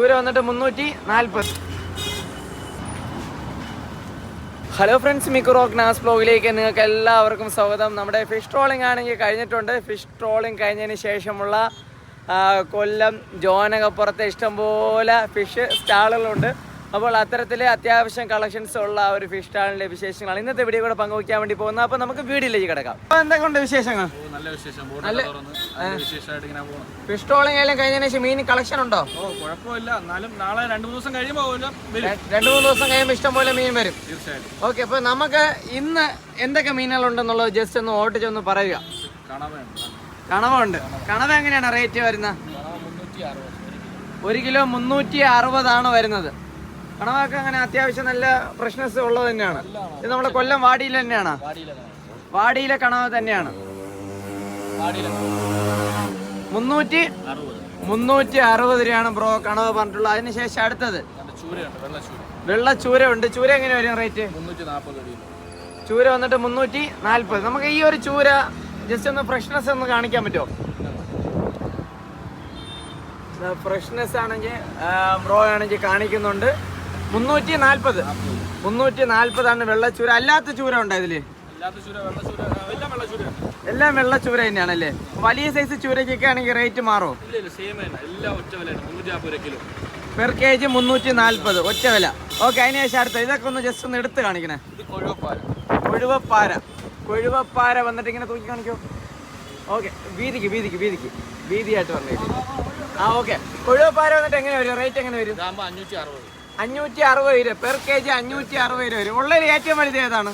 ചൂര വന്നിട്ട് മുന്നൂറ്റി നാൽപ്പത്. ഹലോ ഫ്രണ്ട്സ് മിക്കു റോക്ക് നാസ് ബ്ലോഗിലേക്ക് നിങ്ങൾക്ക് എല്ലാവർക്കും സ്വാഗതം. നമ്മുടെ ഫിഷ് ട്രോളിംഗ് ആണെങ്കിൽ കഴിഞ്ഞിട്ടുണ്ട്. ഫിഷ് ട്രോളിംഗ് കഴിഞ്ഞതിന് ശേഷമുള്ള കൊല്ലം ജോനകപ്പുറത്തെ ഇഷ്ടംപോലെ ഫിഷ് സ്റ്റാളുകളുണ്ട് അപ്പോൾ അത്തരത്തിൽ അത്യാവശ്യം കളക്ഷൻസ് ഉള്ള ഒരു ഫിഷ് സ്റ്റാളിന്റെ വിശേഷങ്ങളാണ്. ഇന്നത്തെ വീഡിയോ കൂടെ പങ്കുവയ്ക്കാൻ വേണ്ടി പോകുന്നത്. അപ്പോൾ നമുക്ക് വീഡിയോയിലേക്ക് കിടക്കാം. അപ്പോൾ എന്തൊക്കെയുണ്ട് വിശേഷങ്ങൾ? നല്ല വിശേഷം. നല്ല- വിശേഷമായിട്ട് ഇങ്ങനെ ഫിഷ് ട്രോളിംഗ് എല്ലാം കഴിഞ്ഞതിന് ശേഷം മീൻ കളക്ഷൻ ഉണ്ടോ? ഓ കുഴപ്പമില്ല. എന്നാലും നാളെ രണ്ടു മൂന്ന് ദിവസം കഴിയുമ്പോൾ രണ്ടു മൂന്ന് ദിവസം കഴിയുമ്പോൾ ഇഷ്ടംപോലെ മീൻ വരും. തീർച്ചയായിട്ടും. ഓക്കെ അപ്പോൾ നമുക്ക് ഇന്ന് എന്തൊക്കെ മീനുകളുണ്ടെന്നുള്ളത് ജസ്റ്റ് ഒന്ന് ഓട്ടിച്ചൊന്ന് പറയുക. വേണ്ട കണവുണ്ട് കണവ എങ്ങനെയാണ് റേറ്റ് വരുന്നത്? ഒരു കിലോ മുന്നൂറ്റി അറുപതാണ് വരുന്നത്. കണവൊക്കെ അങ്ങനെ അത്യാവശ്യം നല്ല ഫ്രഷ്നെസ് ഉള്ളത് തന്നെയാണ്. ഇത് നമ്മുടെ കൊല്ലം വാടിയിൽ തന്നെയാണ്. വാടിയിലെ കണവ തന്നെയാണ്. മുന്നൂറ്റി മുന്നൂറ്റി അറുപത് രൂപയാണ് ബ്രോ കണവ പറഞ്ഞിട്ടുള്ളത്. അതിനുശേഷം അടുത്തത്. വെള്ള ചൂര ഉണ്ട്. ചൂര എങ്ങനെ വരും റേറ്റ് ചൂര വന്നിട്ട് മുന്നൂറ്റി നാൽപ്പത് നമുക്ക് ഈ ഒരു ചൂര ജസ്റ്റ് ഒന്ന് ഫ്രഷ്നെസ് ഒന്ന് കാണിക്കാൻ പറ്റുമോ? ഫ്രഷ്നെസ് ആണെങ്കിൽ ബ്രോ ആണെങ്കിൽ കാണിക്കുന്നുണ്ട്. മുന്നൂറ്റി നാല്പത് മുന്നൂറ്റി നാല്പതാണ് വെള്ളച്ചൂര. അല്ലാത്ത ചൂര ഉണ്ടോ ഇതിൽ? എല്ലാം വെള്ളച്ചൂര. തന്നെയാണ് തന്നെയാണല്ലേ? വലിയ സൈസ് ചൂരക്കൊക്കെ ആണെങ്കിൽ റേറ്റ് മാറോ? പെർ കെ ജി മുന്നൂറ്റി നാല്പത് ഒറ്റ വില. ഓക്കെ അതിന് ശേഷം അടുത്ത. ഇതൊക്കെ ഒന്ന് ജസ്റ്റ് ഒന്ന് എടുത്ത് കാണിക്കണേ. കൊഴുവപ്പാര. കൊഴുവപ്പാര വന്നിട്ട് ഇങ്ങനെ തൂക്കി കാണിക്കോ? ഓക്കെ വീതിക്ക് വീതിക്ക് വീതിക്ക്. വീതിയായിട്ട് വന്നേക്ക്. ആ ഓക്കെ കൊഴുവപ്പാര വന്നിട്ട് എങ്ങനെ വരും? റേറ്റ് എങ്ങനെ വരും? അഞ്ഞൂറ്റി അറുപത് അഞ്ഞൂറ്റി അറുപത് രൂപ. പെർ കെ ജി അഞ്ഞൂറ്റി അറുപത് രൂപ വരും. ഉള്ളതിൽ ഏറ്റവും വലുത് ഏതാണ്?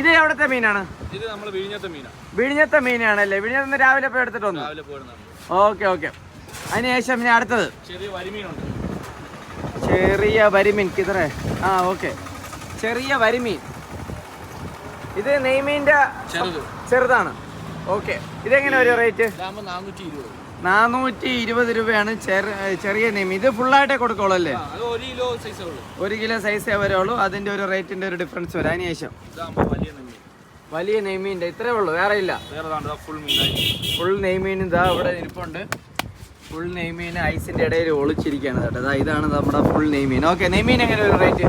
ഇത് എവിടത്തെ മീനാണ്? ഇത് നമ്മൾ വിഴിഞ്ഞത്തെ മീനാണ് വിഴിഞ്ഞത്തെ മീനാണല്ലേ? വിഴിഞ്ഞത്ത് രാവിലെ പോയി എടുത്തിട്ട് വന്നു? Okay okay. അതിനുശേഷം ഞാൻ അടുത്തത്. ചെറിയ വരിമീനുണ്ട്. ചെറിയ വരിമീൻ. കിതറേ? ആ ഓക്കെ. ചെറിയ വരിമീൻ. ഇത് നെയ്മീന്റെ ചെറുത്. ചെറുതാണ്. ഓക്കെ. ഇതെങ്ങനെ ഒരു റേറ്റ്? ഇതാകുമ്പോൾ നാനൂറ്റി ഇരുപത്. നാനൂറ്റി ഇരുപത് രൂപയാണ് ചെറിയ നെയ്മീൻ ഇത് ഫുള്ളായിട്ടേ കൊടുക്കുള്ളൂ അല്ലേ? ഒരു കിലോ സൈസേ വരുള്ളൂ. അതിന്റെ ഒരു റേറ്റിന്റെ ഒരു ഡിഫറൻസ് വരും. അതിനുശേഷം വലിയ നെയ്മീന്റെ. ഇത്രേ ഉള്ളൂ. വേറെ ഇല്ല. ഫുൾ നെയ്മീൻ ഇതാ ഇവിടെ ഇരിപ്പുണ്ട്. ഫുൾ നെയ്മീൻ ഐസിന്റെ ഇടയിൽ ഒളിച്ചിരിക്കുകയാണ് കേട്ടോ. അതാ ഇതാണ് നമ്മുടെ ഫുൾ നെയ്മീൻ. ഓക്കെ നെയ്മീൻ എങ്ങനെ ഒരു റേറ്റ്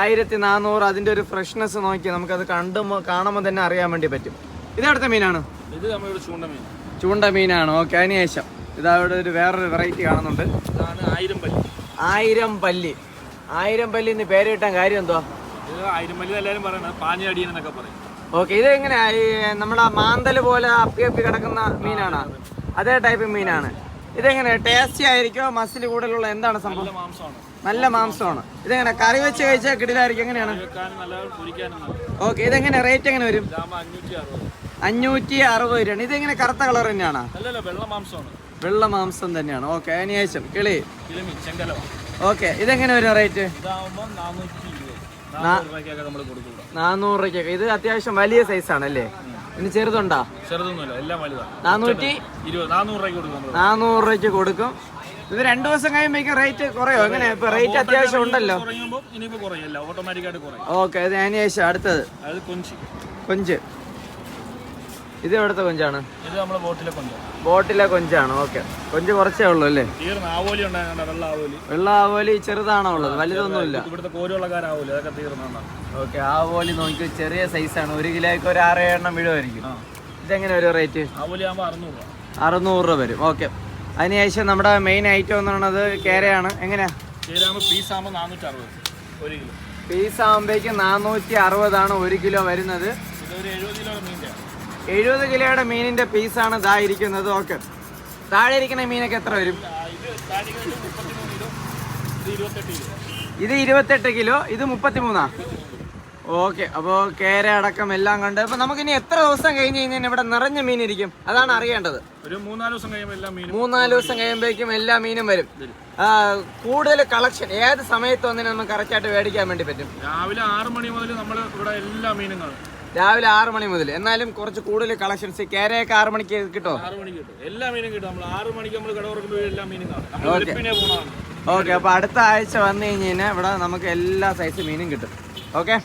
ആയിരത്തി നാനൂറ് അതിന്റെ ഒരു ഫ്രഷ്നെസ് നോക്കി നമുക്കത് കണ്ടുമ്പോ കാണുമ്പോൾ തന്നെ അറിയാൻ വേണ്ടി പറ്റും. ഇതെടുത്ത മീനാണ്. ഇത് നമ്മളിവിടെ ചൂണ്ട മീൻ ചൂണ്ട മീനാണ്. ഓക്കെ അതിനുശേഷം ഇതവിടെ ഒരു വേറൊരു വെറൈറ്റി കാണുന്നുണ്ട്. ഇതാണ് ആയിരം പല്ലി. ആയിരം പല്ലി. ആയിരം പല്ലി എന്ന് പേര് കിട്ടാൻ കാര്യം എന്തോ ആയിരം പല്ലി എല്ലാവരും പറയുന്നത് പാഞ്ഞ അടിയൻ എന്നൊക്കെ പറയും. ഓക്കെ ഇത് എങ്ങനെയാ? ഈ നമ്മുടെ മാന്തൽ പോലെ അപ്പി അപ്പി കിടക്കുന്ന മീനാണ്? അതേ ടൈപ്പ് മീനാണ്. ഇതെങ്ങനെ ടേസ്റ്റി ആയിരിക്കോ? മസിൽ കൂടുതലുള്ള എന്താണ് സംഭവം? നല്ല മാംസമാണ്. ഇതെങ്ങനെ കറി വെച്ച് കഴിച്ചാൽ കിടിലായിരിക്കും? എങ്ങനെയാണ്? ഓക്കെ ഇതെങ്ങനെ റേറ്റ് എങ്ങനെ വരും? അഞ്ഞൂറ്റി അറുപത് രൂപയാണ്. ഇതെങ്ങനെ കറുത്ത കളർ തന്നെയാണ്? വെള്ള മാംസം തന്നെയാണ്. ഓക്കെ അതിനുശേഷം കിളി. ഓക്കെ ഇതെങ്ങനെ വരും റേറ്റ്? നാനൂറ് രൂപയ്ക്കൊക്കെ ഇത് അത്യാവശ്യം വലിയ സൈസാണ് അല്ലേ ഇനി ചെറുതുണ്ടോ? നാനൂറ്റി നാനൂറ് രൂപയ്ക്ക് കൊടുക്കും ഇത് രണ്ടു ദിവസം കഴിയുമ്പോഴേക്കും റേറ്റ് കുറയോ? എങ്ങനെ? ഇപ്പൊ റേറ്റ് അത്യാവശ്യം ഉണ്ടല്ലോ. ഓക്കെ അതിനുശേഷം അടുത്തത്. കൊഞ്ച്. ഇത് എവിടുത്തെ കൊഞ്ചാണ്? ഇത് നമ്മുടെ ബോട്ടിലെ കൊഞ്ചാണ് ബോട്ടിലെ കൊഞ്ചാണ് ഓക്കെ. കൊഞ്ച് കുറച്ചേ ഉള്ളൂ അല്ലേ? ആവോലി വെള്ള ആവോലി വെള്ള ആവോലി ചെറുതാണോ ഉള്ളത്? വലുതൊന്നുമില്ല. ഇവിടുത്തെ അതൊക്കെ തീർന്നാണ്. ഓക്കെ ആവോലി നോക്കി ചെറിയ സൈസാണ്. ഒരു കിലോയ്ക്ക് ഒരു ആറ് എണ്ണം വീഴുമായിരിക്കും ഇതെങ്ങനെ ഒരു റേറ്റ്? ആവോലി ആകുമ്പോൾ അറുന്നൂറ് രൂപ. അറുന്നൂറ് രൂപ വരും. ഓക്കെ. അതിനുശേഷം നമ്മുടെ മെയിൻ ഐറ്റം എന്ന് പറയുന്നത് കേരയാണ്. എങ്ങനെയാ? പീസ് ആകുമ്പോൾ നാനൂറ്റി അറുപത് ഒരു കിലോ. പീസ് ആകുമ്പോഴേക്ക് നാനൂറ്റി അറുപതാണ് ഒരു കിലോ വരുന്നത്. ഇതൊരു എഴുപത് കിലോ മീന്റെ എഴുപത് കിലോയുടെ മീനിന്റെ പീസാണ് ഇതാ ഇരിക്കുന്നത്. ഓക്കെ. താഴെ ഇരിക്കുന്ന മീനൊക്കെ എത്ര വരും? ഇത് ഇരുപത്തെട്ട് കിലോ ഇത് മുപ്പത്തിമൂന്നാ? ഓക്കെ അപ്പോൾ കേര അടക്കം എല്ലാം കണ്ട്. അപ്പോൾ നമുക്കിനി എത്ര ദിവസം കഴിഞ്ഞ് കഴിഞ്ഞാൽ ഇവിടെ നിറഞ്ഞ മീൻ ഇരിക്കും? അതാണ് അറിയേണ്ടത്. ഒരു മൂന്നാൽ ദിവസം കഴിയുമ്പോൾ എല്ലാം മീനും മൂന്നാൽ ദിവസം കഴിയുമ്പോഴേക്കും എല്ലാ മീനും വരും. കൂടുതൽ കളക്ഷൻ ഏത് സമയത്ത് വന്നിട്ട് നമുക്ക് കറക്റ്റായിട്ട് മേടിക്കാൻ വേണ്ടി പറ്റും. രാവിലെ ആറ് മണി മുതൽ നമ്മൾ ഇവിടെ എല്ലാ മീനും കാണും. രാവിലെ ആറ് മണി മുതൽ. എന്നാലും കുറച്ച് കൂടുതൽ കളക്ഷൻസ് കേരയൊക്കെ ആറ് മണിക്ക് കിട്ടോ? കിട്ടും. എല്ലാ മീനും കിട്ടും. നമ്മൾ ആറ് മണിക്ക് നമ്മൾ കട തുറക്കുമ്പോൾ എല്ലാ മീനും കാണും. നമ്മൾ വെളുപ്പിനെ പോകണം ഓക്കെ അപ്പോൾ അടുത്ത ആഴ്ച വന്നു കഴിഞ്ഞ് കഴിഞ്ഞാൽ ഇവിടെ നമുക്ക് എല്ലാ സൈസ് മീനും കിട്ടും. ഓക്കെ